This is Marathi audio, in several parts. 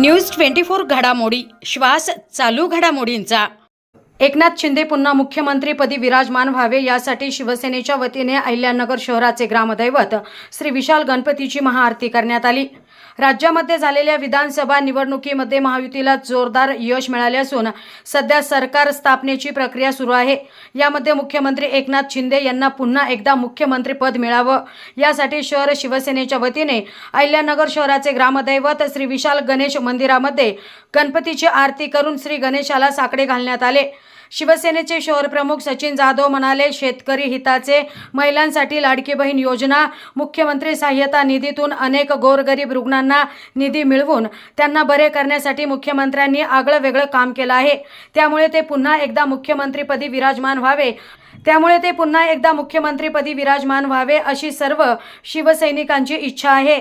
न्यूज ट्वेंटी फोर घडामोडी. श्वास चालू घडामोडींचा. एकनाथ शिंदे पुन्हा मुख्यमंत्रीपदी विराजमान व्हावे यासाठी शिवसेनेच्या वतीने अहिल्यानगर शहराचे ग्रामदैवत श्री विशाल गणपतीची महाआरती करण्यात आली. राज्यामध्ये झालेल्या विधानसभा निवडणुकीमध्ये महायुतीला जोरदार यश मिळाले असून सध्या सरकार स्थापनेची प्रक्रिया सुरू आहे. यामध्ये मुख्यमंत्री एकनाथ शिंदे यांना पुन्हा एकदा मुख्यमंत्रीपद मिळावं. यासाठी शहर शिवसेनेच्या वतीने अहिल्यानगर शहराचे ग्रामदैवत श्री विशाल गणेश मंदिरामध्ये गणपतीची आरती करून श्री गणेशाला साकडे घालण्यात आले. शिवसेनेचे शहर प्रमुख सचिन जाधव म्हणाले शेतकरी हिताचे महिलांसाठी लाडकी बहीण योजना मुख्यमंत्री सहाय्यता निधीतून अनेक गोरगरीब रुग्णांना निधी मिळवून त्यांना बरे करण्यासाठी मुख्यमंत्र्यांनी आगळं वेगळं काम केलं आहे. त्यामुळे ते पुन्हा एकदा मुख्यमंत्रीपदी विराजमान व्हावे. त्यामुळे ते पुन्हा एकदा मुख्यमंत्रीपदी विराजमान व्हावे अशी सर्व शिवसैनिकांची इच्छा आहे.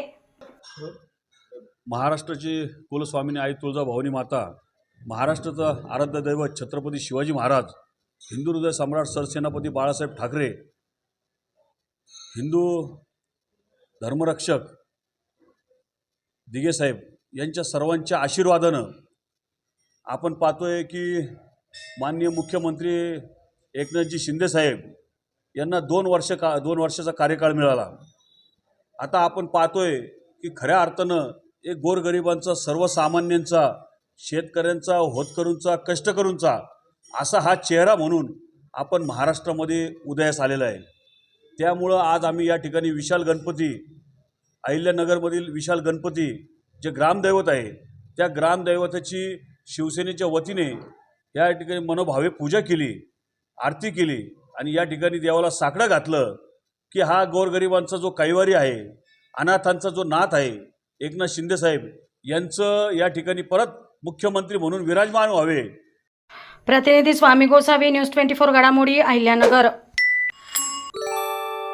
महाराष्ट्राची कुलस्वामिनी आई तुळजाभवानी माता महाराष्ट्राचं आराध्य दैवत छत्रपती शिवाजी महाराज हिंदू हृदय सम्राट सरसेनापती बाळासाहेब ठाकरे हिंदू धर्मरक्षक दिगेसाहेब यांच्या सर्वांच्या आशीर्वादानं आपण पाहतोय की माननीय मुख्यमंत्री एकनाथजी शिंदेसाहेब यांना दोन वर्ष का दोन वर्षाचा कार्यकाळ मिळाला. आता आपण पाहतोय की खऱ्या अर्थानं एक गोरगरिबांचा सर्वसामान्यांचा शेतकऱ्यांचा होतकरूंचा कष्टकरूंचा असा हा चेहरा म्हणून आपण महाराष्ट्रामध्ये उदयास आलेला आहे. त्यामुळं आज आम्ही या ठिकाणी विशाल गणपती अहिल्यानगरमधील विशाल गणपती जे ग्रामदैवत आहे त्या ग्रामदैवताची शिवसेनेच्या वतीने या ठिकाणी मनोभावे पूजा केली आरती केली आणि या ठिकाणी देवाला साकडं घातलं की हा गोरगरिबांचा जो कैवारी आहे अनाथांचा जो नाथ आहे एकनाथ शिंदेसाहेब यांचं या ठिकाणी परत मुख्यमंत्री म्हणून विराजमान व्हावे. प्रतिनिधी Swami Gosavi news twenty four घडामोडी अहिल्यानगर.